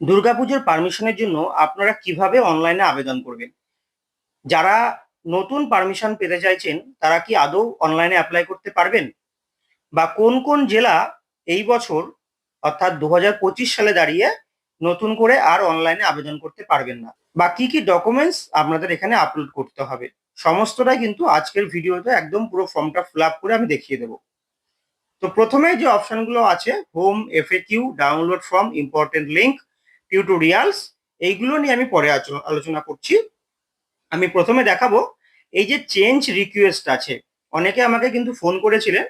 দুর্গাপুজোর পারমিশনের জন্য আপনারা কীভাবে অনলাইনে আবেদন করবেন? যারা নতুন পারমিশন পেতে চাইছেন, তারা কি আদৌ অনলাইনে অ্যাপ্লাই করতে পারবেন? বা কোন কোন জেলা এই বছর, অর্থাৎ দু হাজার পঁচিশ সালে দাঁড়িয়ে নতুন করে আর অনলাইনে আবেদন করতে পারবেন না? বা কি কি ডকুমেন্টস আপনাদের এখানে আপলোড করতে হবে? সমস্তটাই কিন্তু আজকের ভিডিওতে একদম পুরো ফর্মটা ফিল আপ করে আমি দেখিয়ে দেবো। তো প্রথমে যে অপশনগুলো আছে home FAQ download from important link tutorials এইগুলো নিয়ে আমি পরে আলোচনা করছি। আমি প্রথমে দেখাবো এই যে চেঞ্জ রিকোয়েস্ট আছে। অনেকে আমাকে কিন্তু ফোন করেছিলেন।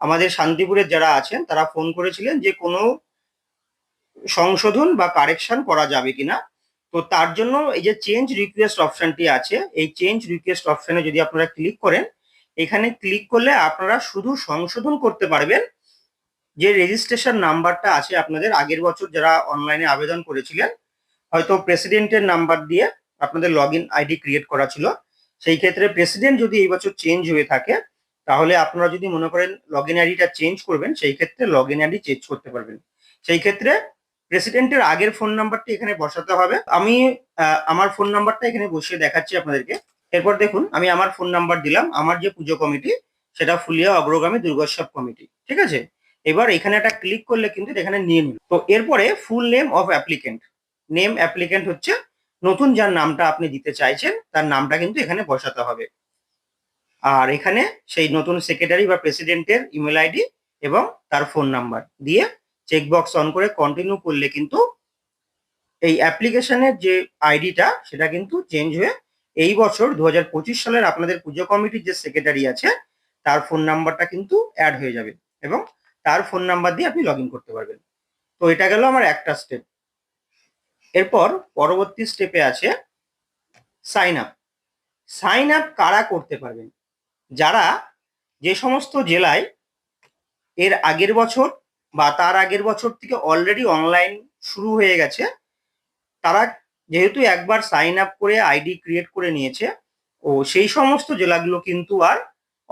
আমাদের শান্তিপুরের যারা আছেন, তারা ফোন করেছিলেন যে কোনো সংশোধন বা কারেকশন করা যাবে কিনা। তো তার জন্য এই যে চেঞ্জ রিকোয়েস্ট অপশনটি আছে, এই চেঞ্জ রিকোয়েস্ট অপশনে যদি আপনারা ক্লিক করেন, এখানে ক্লিক করলে আপনারা শুধু সংশোধন করতে পারবেন। যে রেজিস্ট্রেশন নাম্বারটা আছে আপনাদের, আগের বছর যারা অনলাইনে আবেদন করেছিলেন, হয়তো প্রেসিডেন্টের নাম্বার দিয়ে আপনাদের লগ ইন আইডি ক্রিয়েট করা ছিল। সেই ক্ষেত্রে প্রেসিডেন্ট যদি এই বছর চেঞ্জ হয়ে থাকে, তাহলে আপনারা যদি মনে করেন লগ ইন আইডিটা চেঞ্জ করবেন, সেই ক্ষেত্রে লগ ইন আইডি চেঞ্জ করতে পারবেন। সেই ক্ষেত্রে প্রেসিডেন্টের আগের ফোন নাম্বারটা এখানে বসাতে হবে। আমি আমার ফোন নাম্বারটা এখানে বসিয়ে দেখাচ্ছি আপনাদেরকে। এরপর দেখুন, আমি আমার ফোন নাম্বার দিলাম, আমার যে পুজো কমিটি, সেটা ফুলিয়া অগ্রগামী দুর্গোৎসব কমিটি, ঠিক আছে? এবার এখানে একটা ক্লিক করলে কিন্তু এখানে নিয়ে নিল তো এরপরে full name of applicant name applicant হচ্ছে নতুন যার নামটা আপনি দিতে চাইছেন, তার নামটা কিন্তু এখানে বসাতে হবে। আর এখানে সেই নতুন সেক্রেটারি বা প্রেসিডেন্টের ইমেল আইডি এবং তার ফোন নাম্বার দিয়ে চেকবক্স অন করে কন্টিনিউ করলে কিন্তু এই অ্যাপ্লিকেশনের যে আইডিটা সেটা কিন্তু চেঞ্জ হয়ে এই বছর দু হাজার পঁচিশ সালের আপনাদের পুজো কমিটির যে সেক্রেটারি আছে, তার ফোন নাম্বারটা কিন্তু অ্যাড হয়ে যাবে এবং তার ফোন নাম্বার দিয়ে আপনি লগ করতে পারবেন। তো এটা গেল আমার একটা স্টেপ এরপর পরবর্তী স্টেপে আছে সাইন আপ সাইন আপ কারা করতে পারবেন? যারা যে সমস্ত জেলায় এর আগের বছর বা তার আগের বছর থেকে অলরেডি অনলাইন শুরু হয়ে গেছে, তারা যেহেতু একবার সাইন আপ করে আইডি ক্রিয়েট করে নিয়েছে, ও সেই সমস্ত জেলাগুলো কিন্তু আর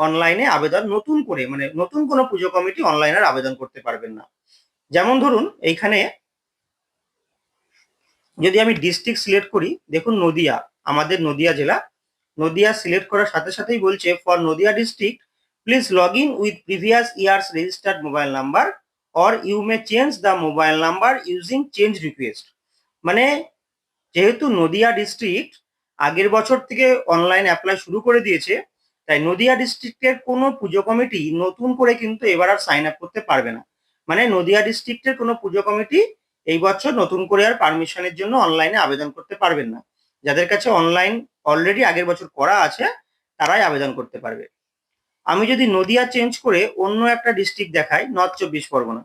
অনলাইনে আবেদন নতুন করে মানে নতুন কোনো পুজো কমিটি অনলাইনে আবেদন করতে পারবেন না। যেমন ধরুন, এইখানে যদি আমি ডিস্ট্রিক্ট সিলেক্ট করি, দেখুন নদিয়া, আমাদের নদিয়া জেলা। নদিয়া সিলেক্ট করার সাথে সাথেই বলছে for Nadia district please log in with previous years registered mobile number or you may change the mobile number using change request মানে যেহেতু নদিয়া ডিস্ট্রিক্ট আগের বছর থেকে অনলাইন অ্যাপ্লাই শুরু করে দিয়েছে তাই নদিয়া ডিস্ট্রিক্টের কোনো পুজো কমিটি নতুন করে কিন্তু এবার আর সাইন আপ করতে পারবে না। মানে নদিয়া ডিস্ট্রিক্টের কোনো পুজো কমিটি এই বছর নতুন করে আর পারমিশনের জন্য অনলাইনে আবেদন করতে পারবেন না। যাদের কাছে অনলাইন অলরেডি আগের বছর করা আছে, তারাই আবেদন করতে পারবে। আমি যদি নদিয়া চেঞ্জ করে অন্য একটা ডিস্ট্রিক্ট দেখাই নর্থ চব্বিশ পরগনা।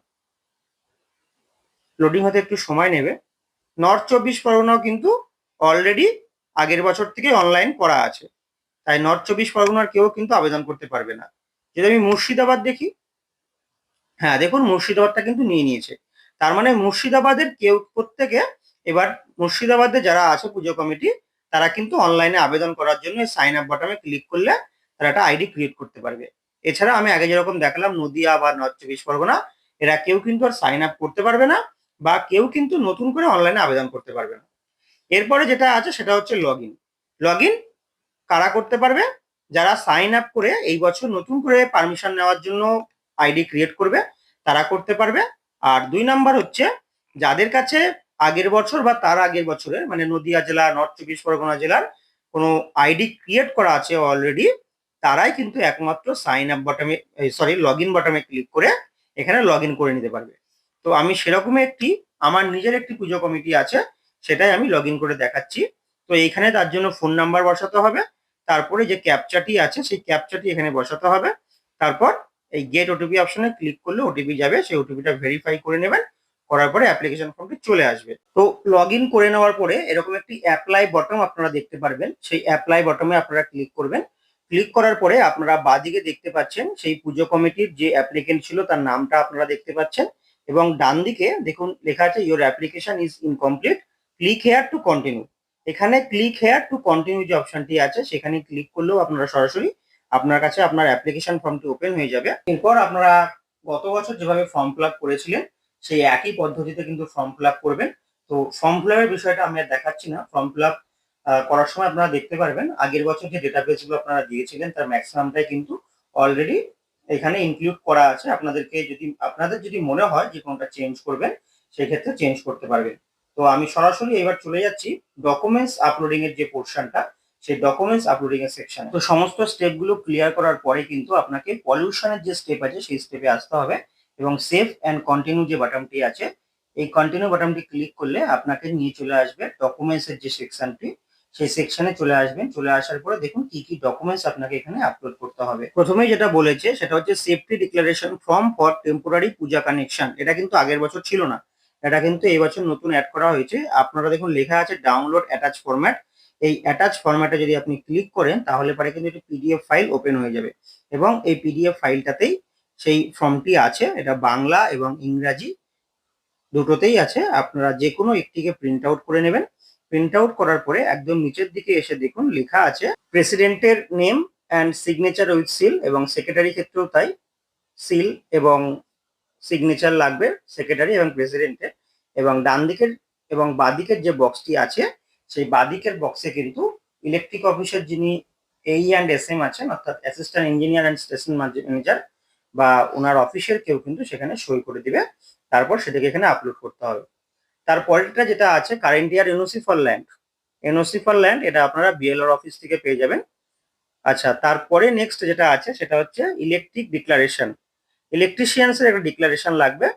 লোডিং হতে একটু সময় নেবে। নর্থ চব্বিশ পরগনাও কিন্তু অলরেডি আগের বছর থেকে অনলাইন করা আছে। তাই নর্থ চব্বিশ পরগনার কেউ কিন্তু আবেদন করতে পারবে না। যদি আমি মুর্শিদাবাদ দেখি হ্যাঁ দেখুন, মুর্শিদাবাদটা কিন্তু নিয়ে নিয়েছে। তার মানে মুর্শিদাবাদের কেউ, প্রত্যেকে এবার মুর্শিদাবাদে যারা আছে পুজো কমিটি, তারা কিন্তু অনলাইনে আবেদন করার জন্য সাইন আপ বাটনে ক্লিক করলে তারা একটা আইডি ক্রিয়েট করতে পারবে। এছাড়া আমি আগে যেরকম দেখালাম, নদিয়া বা নর্থ চব্বিশ পরগনা, এরা কেউ কিন্তু আর সাইন আপ করতে পারবে না বা কেউ কিন্তু নতুন করে অনলাইনে আবেদন করতে পারবে না। এরপরে যেটা আছে, সেটা হচ্ছে লগ ইন লগ ইন কারা করতে পারবে? যারা সাইন আপ করে এই বছর নতুন করে পারমিশন নেওয়ার জন্য আইডি ক্রিয়েট করবে, তারা করতে পারবে। আর দুই নাম্বার হচ্ছে, যাদের কাছে আগের বছর বা তার আগের বছরের মানে নদিয়া জেলা নর্থ চব্বিশ পরগনা জেলার কোনো আইডি ক্রিয়েট করা আছে অলরেডি তারাই কিন্তু একমাত্র সাইন আপ বটমে সরি লগ ইন বটমে ক্লিক করে এখানে লগ ইন করে নিতে পারবে। তো আমি সেরকমই একটি, আমার নিজের একটি পুজো কমিটি আছে, সেটাই আমি লগ ইন করে দেখাচ্ছি। তো এইখানে তার জন্য ফোন নাম্বার বসাতে হবে। তারপরে যে ক্যাপচাটি আছে, সেই ক্যাপচাটি এখানে বসাতে হবে। তারপর এই গেট ওটিপি অপশনে ক্লিক করলে ওটিপি যাবে, সেই ওটিপিটা ভেরিফাই করে নেবেন। করার পরে অ্যাপ্লিকেশন ফর্মটি চলে আসবে। তো লগ করে নেওয়ার পরে এরকম একটি অ্যাপ্লাই বটম আপনারা দেখতে পারবেন। সেই অ্যাপ্লাই বটমে আপনারা ক্লিক করবেন। ক্লিক করার পরে আপনারা বাদিকে দেখতে পাচ্ছেন সেই পুজো কমিটির যে অ্যাপ্লিকেন্ট ছিল, তার নামটা আপনারা দেখতে পাচ্ছেন। এবং ডান দিকে দেখুন লেখা আছে your application is incomplete click here to continue এখানে ক্লিক হেয়ার টু কন্টিনিউ যে অপশনটি আছে, সেখানে ক্লিক করলেও আপনারা সরাসরি আপনার কাছে আপনার অ্যাপ্লিকেশন ফর্মটি ওপেন হয়ে যাবে। এরপর আপনারা গত বছর যেভাবে ফর্ম ফিল করেছিলেন, সেই একই পদ্ধতিতে কিন্তু ফর্ম ফিল করবেন। তো ফর্ম ফিল বিষয়টা আমি আর দেখাচ্ছি না। ফর্ম ফিল করার সময় আপনারা দেখতে পারবেন, আগের বছর যে ডেটাবেসগুলো আপনারা দিয়েছিলেন, তার ম্যাক্সিমামটাই কিন্তু অলরেডি এখানে ইনক্লুড করা আছে। আপনাদেরকে যদি, আপনাদের যদি মনে হয় যে কোনটা চেঞ্জ করবেন সেই ক্ষেত্রে চেঞ্জ করতে পারবেন। তো আমি সরাসরি এবার চলে যাচ্ছি ডকুমেন্টস আপলোডিং এর যে পোর্শনটা সেই ডকুমেন্টস আপলোডিং এর সেকশন তো সমস্ত স্টেপগুলো ক্লিয়ার করার পরে কিন্তু আপনাকে পলিউশনের যে স্টেপ আছে, সেই স্টেপে আসতে হবে এবং সেভ অ্যান্ড কন্টিনিউ যে বাটনটি আছে, এই কন্টিনিউ বাটনটি ক্লিক করলে আপনাকে নিয়ে চলে আসবে ডকুমেন্টস এর যে সেকশনটি সেই সেকশনে চলে আসবেন চলে আসার পরে দেখুন কি কি ডকুমেন্টস আপনাকে এখানে আপলোড করতে হবে। প্রথমেই যেটা বলেছে, সেটা হচ্ছে safety declaration form for temporary puja connection এটা কিন্তু আগের বছর ছিল না। এটা কিন্তু এই বছর নতুন অ্যাড করা হয়েছে। আপনারা দেখুন, লেখা আছে ডাউনলোড অ্যাটাচ ফরম্যাট এই অ্যাটাচ ফরম্যাটে যদি আপনি ক্লিক করেন, তাহলে পরে কিন্তু একটি পিডিএফ ফাইল ওপেন হয়ে যাবে। এবং এই পিডিএফ ফাইলটাতেই সেই ফর্মটি আছে। এটা বাংলা এবং ইংরাজি দুটোতেই আছে। আপনারা যে কোনো একটিকে প্রিন্ট আউট করে নেবেন। প্রিন্ট আউট করার পরে একদম নিচের দিকে এসে দেখুন, লেখা আছে প্রেসিডেন্টের name and signature with seal এবং সেক্রেটারি ক্ষেত্রেও তাই। সিল এবং সিগনেচার লাগবে সেক্রেটারি এবং প্রেসিডেন্টের এবং ডান দিকের এবং বাদিকের যে বক্সটি আছে, সেই বাদিকের বক্সে কিন্তু ইলেকট্রিক অফিসের যিনি এই অ্যান্ড এস এম আছেন, অর্থাৎ assistant engineer and station manager বা ওনার অফিসের কেউ কিন্তু সেখানে সই করে দিবে। তারপর সেটাকে এখানে আপলোড করতে হবে। তারপরেরটা যেটা আছে current year NOC for land NOC for land এটা আপনারা বিএলআর অফিস থেকে পেয়ে যাবেন। আচ্ছা তারপরে নেক্সট যেটা আছে, সেটা হচ্ছে ইলেকট্রিক ডিক্লারেশন ইলেকট্রিশিয়ানসের একটা ডিক্লারেশন লাগবে।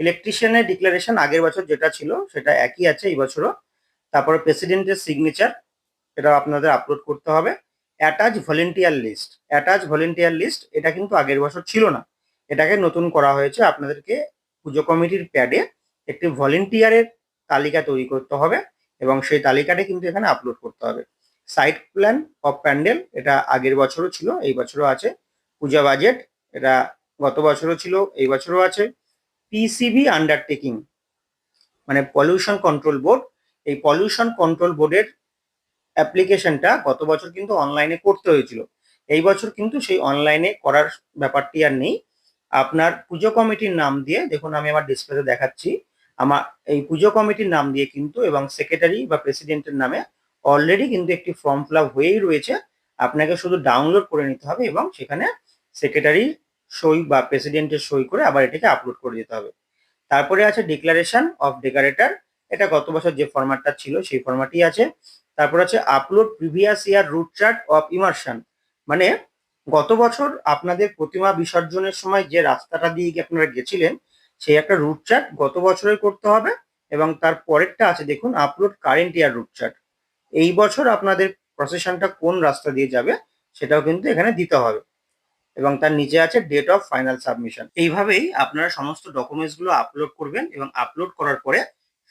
ইলেকট্রিশিয়ানের ডিক্লারেশন আগের বছর যেটা ছিল, সেটা একই আছে এই বছরও। তারপরে প্রেসিডেন্টের সিগনেচার এটা আপনাদের আপলোড করতে হবে। Attach volunteer list attach volunteer list এটা কিন্তু আগের বছর ছিল না। এটাকে নতুন করা হয়েছে আপনাদেরকে পুজো কমিটির প্যাডে একটি ভলেন্টিয়ারের তালিকা তৈরি করতে হবে এবং সেই তালিকাটা কিন্তু এখানে আপলোড করতে হবে। সাইট প্ল্যান অফ প্যান্ডেল এটা আগের বছরও ছিল, এই বছরও আছে। পূজা বাজেট এটা গত বছরও ছিল, এই বছরও আছে। পিসিবি আন্ডারটেকিং মানে পলিউশন কন্ট্রোল বোর্ড এই পলিউশন কন্ট্রোল বোর্ডের অ্যাপ্লিকেশনটা গত বছর কিন্তু অনলাইনে করতে হয়েছিল। এই বছর কিন্তু সেই অনলাইনে করার ব্যাপারটি আর নেই। আপনার পুজো কমিটির নাম দিয়ে, দেখুন আমি আমার ডিসপ্লেতে দেখাচ্ছি, আমার এই পুজো কমিটির নাম দিয়ে কিন্তু এবং সেক্রেটারি বা প্রেসিডেন্টের নামে অলরেডি কিন্তু একটি ফর্ম ফিল হয়েই রয়েছে। আপনাকে শুধু ডাউনলোড করে নিতে হবে এবং সেখানে সেক্রেটারি সই বা প্রেসিডেন্টের সই করে আবার এটাকে আপলোড করে দিতে হবে। তারপরে আছে ডিক্লারেশন অফ ডেকারেটর এটা গত বছর যে ফরম্যাটটা ছিল সেই ফরম্যাটই আছে। তারপর আছে upload previous year route chart of immersion মানে গত বছর আপনাদের প্রতিমা বিসর্জনের সময় যে রাস্তাটা দিয়ে আপনারা গেছিলেন, সেই একটা রুট চার্ট গত বছরের করতে হবে এবং তার পরেরটা আছে দেখুন upload current year route chart এই বছর আপনাদের প্রসেশনটা কোন রাস্তা দিয়ে যাবে, সেটাও কিন্তু এখানে দিতে হবে। এবং তার নিচে আছে ডেট অফ ফাইনাল সাবমিশন এইভাবেই আপনারা সমস্ত ডকুমেন্টসগুলো আপলোড করবেন এবং আপলোড করার পরে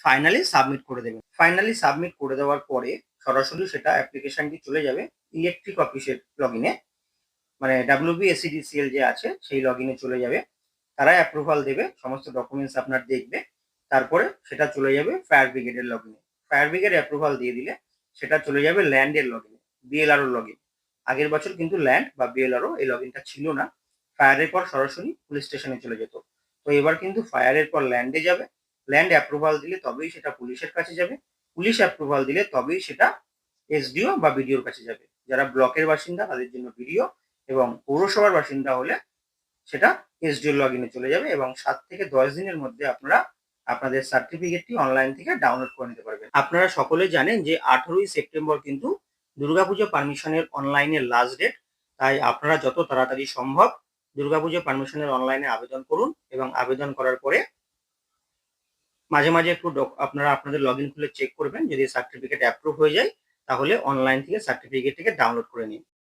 ফাইনালি সাবমিট করে দেবেন। ফাইনালি সাবমিট করে দেওয়ার পরে সরাসরি সেটা অ্যাপ্লিকেশনটি চলে যাবে ইলেকট্রিক অফিসের লগ ইনে মানে ডাব্লিউবিএসিডিসিএল যে আছে সেই লগ ইনে চলে যাবে। তারা অ্যাপ্রুভাল দেবে, সমস্ত ডকুমেন্টস আপনার দেখবে। তারপরে সেটা চলে যাবে ফায়ার ব্রিগেডের লগ ইনে ফায়ার ব্রিগেড অ্যাপ্রুভাল দিয়ে দিলে সেটা চলে যাবে ল্যান্ডের লগ ইনে বিএলআরও লগ ইন আগের বছর কিন্তু ল্যান্ড বা বিএলআরও এই লগ ইনটা ছিল না। ফায়ারের পর সরাসরি পুলিশ স্টেশনে চলে যেত। তো এবার কিন্তু ফায়ারের পর ল্যান্ডে যাবে। ল্যান্ড অ্যাপ্রুভাল দিলে তবেই সেটা পুলিশের কাছে যাবে। পুলিশ অ্যাপ্রুভাল দিলে তবেই সেটা এসডিও বা বিডিওর কাছে যাবে। যারা ব্লকের বাসিন্দা, তাদের জন্য বিডিও এবং পৌরসভার বাসিন্দা হলে সেটা এসডিও লগ ইনে চলে যাবে এবং সাত থেকে দশ দিনের মধ্যে আপনারা আপনাদের সার্টিফিকেটটি অনলাইন থেকে ডাউনলোড করে নিতে পারবেন। আপনারা সকলে জানেন যে আঠারোই সেপ্টেম্বর কিন্তু দুর্গাপুজো পারমিশনের অনলাইনে লাস্ট ডেট তাই আপনারা যত তাড়াতাড়ি সম্ভব দুর্গাপুজো পারমিশনের অনলাইনে আবেদন করুন এবং আবেদন করার পরে মাঝে মাঝে একটু আপনারা আপনাদের লগ খুলে চেক করবেন। যদি সার্টিফিকেট অ্যাপ্রুভ হয়ে যায়, তাহলে অনলাইন থেকে সার্টিফিকেটটিকে ডাউনলোড করে নিন।